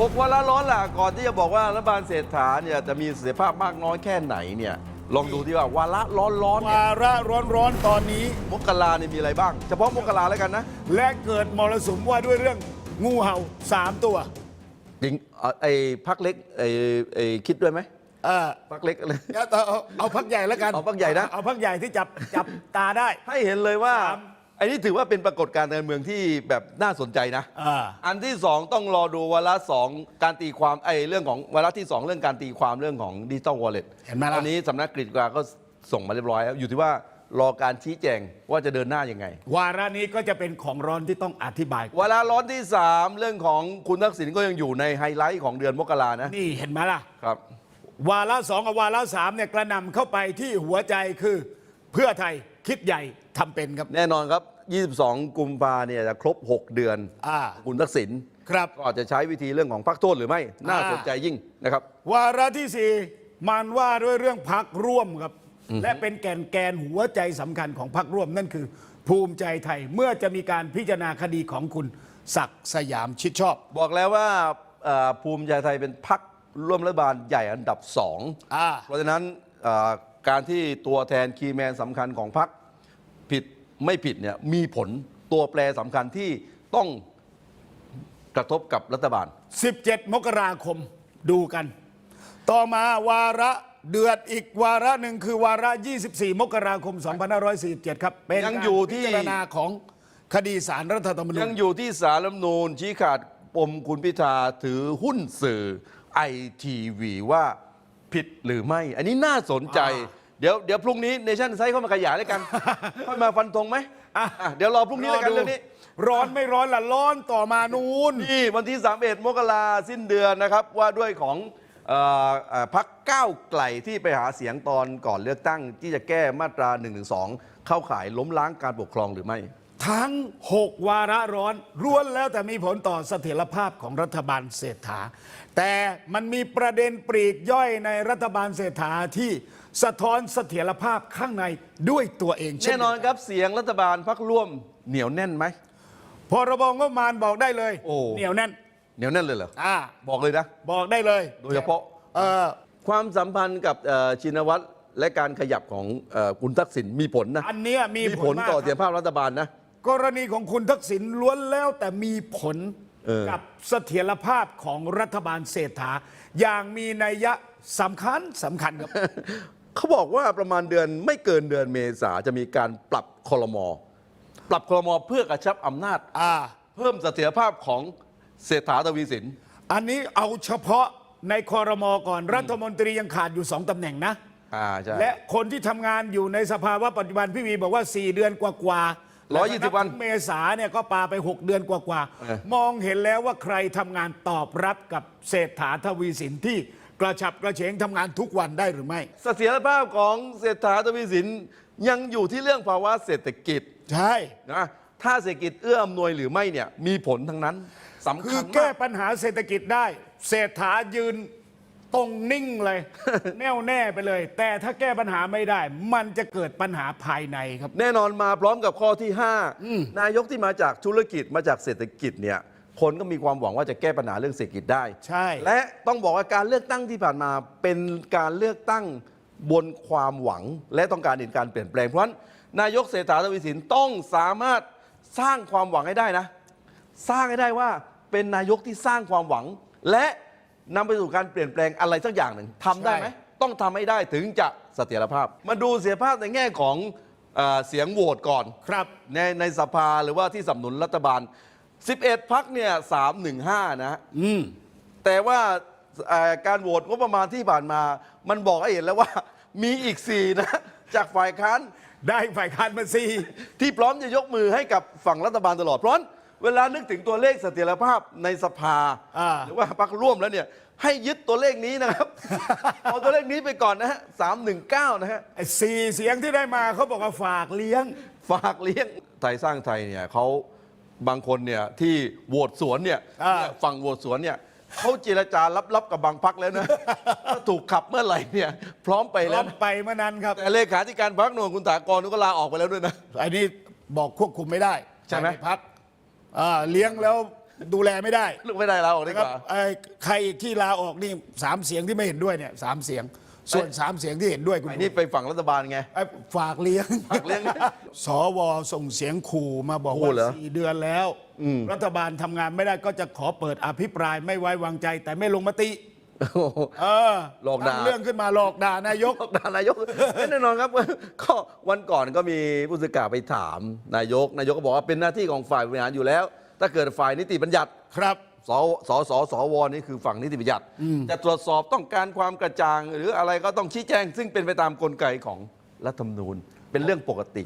หกวาระร้อนล่ะก่อนที่จะบอกว่ารัฐบาลเศรษฐาเนี่ยจะมีเสถียรภาพมากน้อยแค่ไหนเนี่ยลองดูที่ว่าวาระร้อนร้อนๆเนี่ยวาระร้อนๆตอนนี้ มกราเนี่ยมีอะไรบ้าง เฉพาะมกราแล้วกันนะและเกิดมรสุมว่าด้วยเรื่องงูเห่าสามตัวจริงเอ่อไอ้พักเล็กไอ้ไอ้คิดด้วยไหมเออพักเล็กอะไรงั้นเอาเอาเอาพักใหญ่แล้วกันเอาพรรคใหญ่นะ เอาพักใหญ่ที่จับจับตาได้ ให้เห็นเลยว่าสามไอ้นี่ถือว่าเป็นปรากฏการณ์การเมืองที่แบบน่าสนใจนะ อ่า อันที่สองต้องรอดูวาระสองการตีความไอ้เรื่องของวาระที่สองเรื่องการตีความเรื่องของดิจิตอลวอลเล็ตเห็นไหมล่ะ ตอนนี้สำนักกฤษฎีกาก็ส่งมาเรียบร้อยแล้วอยู่ที่ว่ารอการชี้แจงว่าจะเดินหน้ายังไง วาระนี้ก็จะเป็นของร้อนที่ต้องอธิบายวาระร้อนที่ 3 เรื่องของคุณทักษิณก็ยังอยู่ในไฮไลท์ของเดือนมกรานะ นี่เห็นไหมล่ะ ครับ วาระสองกับวาระสามเนี่ยกระหนำเข้าไปที่หัวใจคือเพื่อไทย คิดใหญ่ทำเป็นครับ แน่นอนครับ 22 กุมภาเนี่ยจะครบ 6 เดือนอ่า คุณทักษิณครับ ก็อาจจะใช้วิธีเรื่องของพักโทษหรือไม่ น่าอ่า สนใจยิ่งนะครับ วาระที่สี่มันว่าด้วยเรื่องพักร่วมครับ และเป็นแกนแกนหัวใจสำคัญของพักร่วมนั่นคือ ภูมิใจไทยเมื่อจะมีการพิจารณาคดีของคุณศักดิ์สยามชิดชอบ บอกแล้วว่าเอ่อภูมิใจไทยเป็นพักร่วมรัฐบาลใหญ่อันดับสองอ่า เพราะฉะนั้นเอ่อ การที่ตัวแทนคีย์แมนสำคัญของพักผิดไม่ผิดเนี่ยมีผลตัวแปรสำคัญที่ต้องกระทบกับรัฐบาล 17 มกราคมดูกัน ต่อมาวาระเดือดอีกวาระหนึ่งคือวาระ 24 มกราคม 2547 ครับ เป็นยังอยู่ที่ การพิจารณาของคดีสารรัฐธรรมนูยังญอยู่ที่สารรัฐธรรมนูญชี้ขาดปมคุณพิธาถือหุ้นสื่อไอทีวีว่า ผิดหรือไม่ อันนี้น่าสนใจ เดี๋ยวเดี๋ยวพรุ่งนี้เนชั่นไซต์เข้ามาขยายแล้วกัน ค่อยมาฟันธงไหมอะอะเดี๋ยวรอพรุ่งนี้แล้วกันเรื่องนี้ ร้อนไม่ร้อนล่ะร้อนต่อมานู้นนี่วันที่ 31 มกราสิ้นเดือนนะครับ ว่าด้วยของเอ่อเอ่อพักก้าวไกลที่ไปหาเสียงตอนก่อนเลือกตั้งที่จะแก้มาตรา1นึเข้าข่ายล้มล้างการปกครองหรือไม่ ทั้ง 6 วาระร้อนร้วนแล้วแต่มีผลต่อเสถียรภาพของรัฐบาลเศรษฐา แต่มันมีประเด็นปลีกย่อยในรัฐบาลเศรษฐาที่สะท้อนเสถียรภาพข้างในด้วยตัวเองเช่แน่นอนครับเสียงรัฐบาลพักร่วมเหนียวแน่นไหม พรบงบประมาณบอกได้เลยโอ้ เหนียวแน่นเหนียวแน่นเลยเหรออ่าบอกเลยนะ บอกได้เลยโดยเฉพาะ เออความสัมพันธ์กับเอ่อชินวัตรและการขยับของเอ่อคุณทักษิณมีผลนะอันเนี้ยมีมีผผลลมากต่อคเสถียรับรภาพรัฐบาลนะ กรณีของคุณทักษิณล้วนแล้วแต่มีผลเออ กับเสถียรภาพของรัฐบาลเศรษฐา อย่างมีนัยยะสำคัญสำคัญครับ เขาบอกว่าประมาณเดือนไม่เกินเดือนเมษาจะมีการปรับคลมปรับคลมเพื่อกระชับอำนาจ อ่า เพิ่มเสถียรภาพของเศรษฐาทวีสิน อันนี้เอาเฉพาะในคอรมอก่อนรัฐมนตรียังขาดอยู่สองตำแหน่งนะ อ่าใช่และคนที่ทำงานอยู่ในสภาวะปัจจุบันพี่วีบอกว่า 4 เดือนกว่าๆ ร้อยยี่สิบวันแล้ก็บถึงเมษาเนี่ยก็ปาไป 6 เดือนกว่าเออ ๆ มองเห็นแล้วว่าใครทำงานตอบรับกับเศรษฐาทวีสินที่กระฉับกระเฉงทำงานทุกวันได้หรือไม่ เสถียรภาพของเศรษฐาทวีสินยังอยู่ที่เรื่องภาวะเศรษฐกิจใช่ นะถ้าเศรษฐกิจเอื้ออำนวยหรือไม่เนี่ยมีผลทั้งนั้นสำคืคัอญแก้มากปัญหาเศรษฐกิจได้ เศรษฐายืน ตรงนิ่งเลย แน่วแน่ไปเลย แต่ถ้าแก้ปัญหาไม่ได้ มันจะเกิดปัญหาภายในครับ แน่นอนมาพร้อมกับข้อที่ 5 นายกที่มาจากธุรกิจมาจากเศรษฐกิจเนี่ยคนก็มีความหวังว่าจะแก้ปัญหาเรื่องเศรษฐกิจได้ ใช่ และต้องบอกว่าการเลือกตั้งที่ผ่านมาเป็นการเลือกตั้งบนความหวัง และต้องการเห็นการเปลี่ยนแปลงเพราะฉะนั้นนายกเศรษฐาทวีสินต้องสามารถสร้างความหวังให้ได้นะ สร้างให้ได้ว่าเป็นนายกที่สร้างความหวังและ นำไปสู่การเปลี่ยนแปลงอะไรสักอย่างหนึ่งทำได้ไหมใช่ ต้องทำให้ได้ถึงจะเสถียรภาพ มาดูเสถียรภาพในแง่ของเออเสียงโหวตก่อน ครับ ในในสภาหรือว่าที่สนับสนุนรัฐบาล 11 พักเนี่ย315นะฮะอืม แต่ว่าเอ่อการโหวตงบประมาณที่ผ่านมา มันบอกให้เห็นแล้วว่า มีอีก 4 นะ จากฝ่ายค้านได้ฝ่ายค้านมาสี่ที่พร้อมจะยกมือให้กับฝั่งรัฐบาลตลอด เพราะฉะนั้น เวลานึกถึงตัวเลขเสถียรภาพในสภา อ่า หรือว่าพรรคร่วมแล้วเนี่ย ให้ยึดตัวเลขนี้นะครับ เอาตัวเลขนี้ไปก่อนนะฮะ319นะฮะ ไอ้สี่เสียงที่ได้มาเขาบอกว่าฝากเลี้ยง ฝากเลี้ยงไทยสร้างไทยเนี่ยเขาบางคนเนี่ยที่โหวตสวนเนี่ยอ่า เนี่ยฝั่งโหวตสวนเนี่ยเขาเจรจาลับๆกับบางพักแล้วนะ ถ้าถูกขับเมื่อไหร่เนี่ย พร้อมไปพร้แล้อวมนะไปเมื่อนั้นครับ แต่เลขาธิการพักหน่วยคุณถากรก็ลาออกไปแล้วด้วยนะอันนี้บอกควบคุมไม่ได้ใช่ไหม ภายนพัก อ่าเลี้ยงแล้วดูแลไม่ได้ลูกไม่ได้เราออกดีนะกครับว่า ไอ้ใครอีกที่ลาออกนี่สามเสียงที่ไม่เห็นด้วยเนี่ยสามเสียง ส่วนสามเสียงที่เห็นด้วยคุณไอ้นี่ไปฝั่งรัฐบาลไง ไอ้ฝากเลี้ยง ฝากเลี้ยง สวส่งเสียงขู่มาบอกขู่ว่าเหรอ สี่เดือนแล้ว รัฐบาลทำงานไม่ได้ก็จะขอเปิดอภิปรายไม่ไว้วางใจแต่ไม่ลงมติโอ้โห เออหลอกด่าตั้งเรื่องขึ้นมาหลอกด่านายกด่านายก แน่นอนครับ ก็วันก่อนก็มีผู้สื่อข่าวไปถามนายก นายกก็บอกว่าเป็นหน้าที่ของฝ่ายบริหารอยู่แล้ว ถ้าเกิดฝ่ายนิติบัญญัติ ครับ สสสสวนี่คือฝั่งนิติบัญญัติจะตรวจสอบต้องการความกระจ่าง หรืออะไรก็ต้องชี้แจง ซึ่งเป็นไปตามกลไกของรัฐธรรมนูญ เป็นเรื่องปกติ